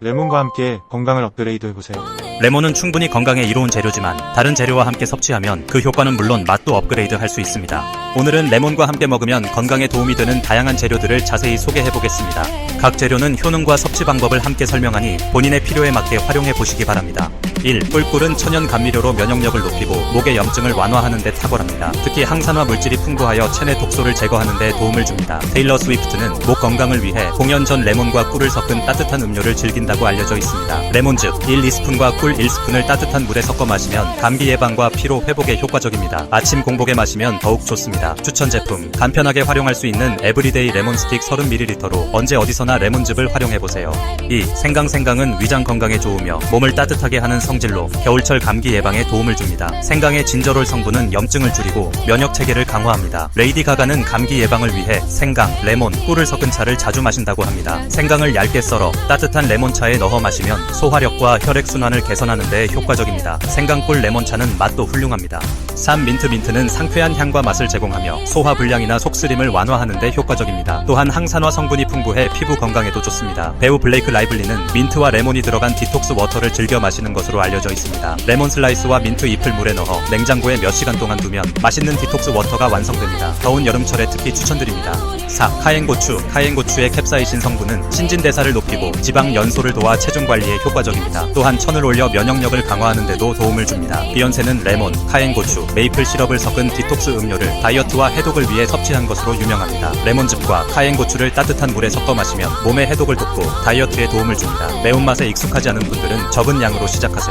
레몬과 함께 건강을 업그레이드 해보세요. 레몬은 충분히 건강에 이로운 재료지만 다른 재료와 함께 섭취하면 그 효과는 물론 맛도 업그레이드 할 수 있습니다. 오늘은 레몬과 함께 먹으면 건강에 도움이 되는 다양한 재료들을 자세히 소개해 보겠습니다. 각 재료는 효능과 섭취 방법을 함께 설명하니 본인의 필요에 맞게 활용해 보시기 바랍니다. 1. 꿀꿀은 천연 감미료로 면역력을 높이고 목의 염증을 완화하는 데 탁월합니다. 특히 항산화 물질이 풍부하여 체내 독소를 제거하는 데 도움을 줍니다. 테일러 스위프트는 목 건강을 위해 공연 전 레몬과 꿀을 섞은 따뜻한 음료를 즐긴다고 알려져 있습니다. 레몬즙 1, 2스푼과 꿀 1스푼을 따뜻한 물에 섞어 마시면 감기 예방과 피로 회복에 효과적입니다. 아침 공복에 마시면 더욱 좋습니다. 추천 제품 간편하게 활용할 수 있는 에브리데이 레몬 스틱 30ml로 언제 어디서나 레몬즙을 활용해 보세요. 2. 생강생강은 위장 건강에 좋으며 몸을 따뜻하게 하는 성질로 겨울철 감기 예방에 도움을 줍니다. 생강의 진저롤 성분은 염증을 줄이고 면역 체계를 강화합니다. 레이디 가가는 감기 예방을 위해 생강, 레몬, 꿀을 섞은 차를 자주 마신다고 합니다. 생강을 얇게 썰어 따뜻한 레몬차에 넣어 마시면 소화력과 혈액 순환을 개선하는 데 효과적입니다. 생강꿀 레몬차는 맛도 훌륭합니다. 3. 민트 민트는 상쾌한 향과 맛을 제공하며 소화 불량이나 속쓰림을 완화하는 데 효과적입니다. 또한 항산화 성분이 풍부해 피부 건강에도 좋습니다. 배우 블레이크 라이블리는 민트와 레몬이 들어간 디톡스 워터를 즐겨 마시는 것으로 알려져 있습니다. 레몬 슬라이스와 민트 잎을 물에 넣어 냉장고에 몇 시간 동안 두면 맛있는 디톡스 워터가 완성됩니다. 더운 여름철에 특히 추천드립니다. 4. 카엔고추 카엔고추의 캡사이신 성분은 신진대사를 높이고 지방 연소를 도와 체중 관리에 효과적입니다. 또한 천을 올려 면역력을 강화하는 데도 도움을 줍니다. 비욘세는 레몬, 카엔고추, 메이플 시럽을 섞은 디톡스 음료를 다이어트와 해독을 위해 섭취한 것으로 유명합니다. 레몬즙과 카엔고추를 따뜻한 물에 섞어 마시면 몸의 해독을 돕고 다이어트에 도움을 줍니다. 매운맛에 익숙하지 않은 분들은 적은 양으로 시작하세요.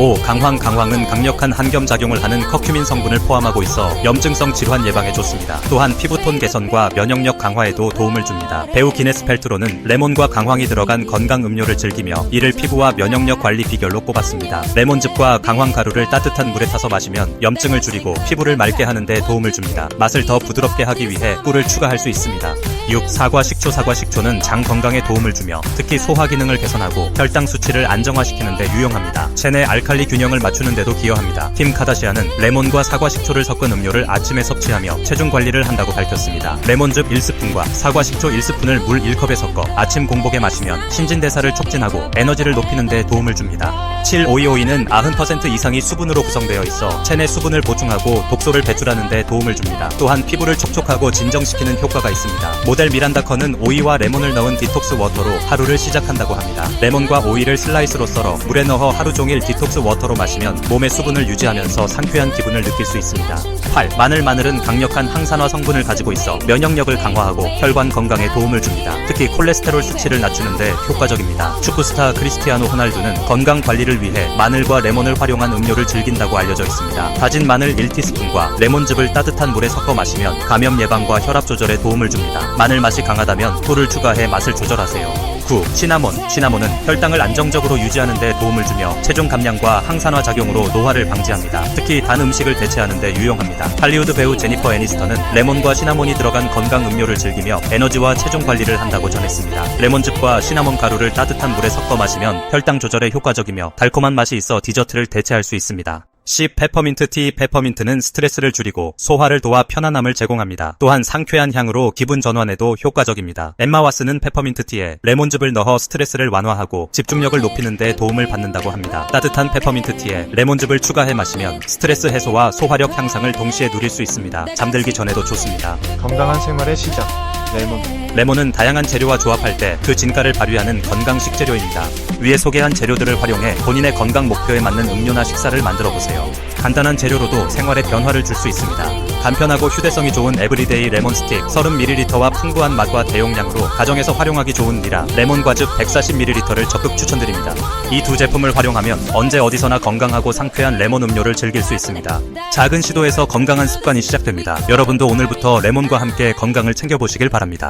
5. 강황 강황은 강력한 한겸 작용을 하는 커큐민 성분을 포함하고 있어 염증성 질환 예방에 좋습니다. 또한 피부톤 개선과 면역력 강화에도 도움을 줍니다. 배우 기네스 펠트로는 레몬과 강황이 들어간 건강 음료를 즐기며 이를 피부와 면역력 관리 비결로 꼽았습니다. 레몬즙과 강황 가루를 따뜻한 물에 타서 마시면 염증을 줄이고 피부를 맑게 하는 데 도움을 줍니다. 맛을 더 부드럽게 하기 위해 꿀을 추가할 수 있습니다. 6. 사과 식초 사과 식초는 장 건강에 도움을 주며 특히 소화 기능을 개선하고 혈당 수치를 안정화시키는 데 유용합니다. 체내 알칼리 균형을 맞추는 데도 기여합니다. 킴 카다시아는 레몬과 사과 식초를 섞은 음료를 아침에 섭취하며 체중 관리를 한다고 밝혔습니다. 레몬즙 1스푼과 사과 식초 1스푼을 물 1컵에 섞어 아침 공복에 마시면 신진대사를 촉진하고 에너지를 높이는 데 도움을 줍니다. 7. 오이오이는 90% 이상이 수분으로 구성되어 있어 체내 수분을 보충하고 독소를 배출하는 데 도움을 줍니다. 또한 피부를 촉촉하고 진정시키는 효과가 있습니다. 모델 미란다 커는 오이와 레몬을 넣은 디톡스 워터로 하루를 시작한다고 합니다. 레몬과 오이를 슬라이스로 썰어 물에 넣어 하루 종일 디톡스 워터로 마시면 몸의 수분을 유지하면서 상쾌한 기분을 느낄 수 있습니다. 8. 마늘 마늘은 강력한 항산화 성분을 가지고 있어 면역력을 강화하고 혈관 건강에 도움을 줍니다. 특히 콜레스테롤 수치를 낮추는데 효과적입니다. 축구스타 크리스티아노 호날두는 건강 관리를 위해 마늘과 레몬을 활용한 음료를 즐긴다고 알려져 있습니다. 다진 마늘 1티스푼과 레몬즙을 따뜻한 물에 섞어 마시면 감염 예방과 혈압 조절에 도움을 줍니다. 마늘 맛이 강하다면 꿀을 추가해 맛을 조절하세요. 9. 시나몬. 시나몬은 혈당을 안정적으로 유지하는 데 도움을 주며 체중 감량과 항산화 작용으로 노화를 방지합니다. 특히 단 음식을 대체하는 데 유용합니다. 할리우드 배우 제니퍼 애니스턴은 레몬과 시나몬이 들어간 건강 음료를 즐기며 에너지와 체중 관리를 한다고 전했습니다. 레몬즙과 시나몬 가루를 따뜻한 물에 섞어 마시면 혈당 조절에 효과적이며 달콤한 맛이 있어 디저트를 대체할 수 있습니다. 10. 페퍼민트 티 페퍼민트는 스트레스를 줄이고 소화를 도와 편안함을 제공합니다. 또한 상쾌한 향으로 기분 전환에도 효과적입니다. 엠마 와스는 페퍼민트 티에 레몬즙을 넣어 스트레스를 완화하고 집중력을 높이는 데 도움을 받는다고 합니다. 따뜻한 페퍼민트 티에 레몬즙을 추가해 마시면 스트레스 해소와 소화력 향상을 동시에 누릴 수 있습니다. 잠들기 전에도 좋습니다. 건강한 생활의 시작. 레몬. 레몬은 다양한 재료와 조합할 때 그 진가를 발휘하는 건강 식재료입니다. 위에 소개한 재료들을 활용해 본인의 건강 목표에 맞는 음료나 식사를 만들어 보세요. 간단한 재료로도 생활에 변화를 줄 수 있습니다. 간편하고 휴대성이 좋은 에브리데이 레몬 스틱 30ml와 풍부한 맛과 대용량으로 가정에서 활용하기 좋은 미라 레몬 과즙 140ml를 적극 추천드립니다. 이 두 제품을 활용하면 언제 어디서나 건강하고 상쾌한 레몬 음료를 즐길 수 있습니다. 작은 시도에서 건강한 습관이 시작됩니다. 여러분도 오늘부터 레몬과 함께 건강을 챙겨보시길 바랍니다.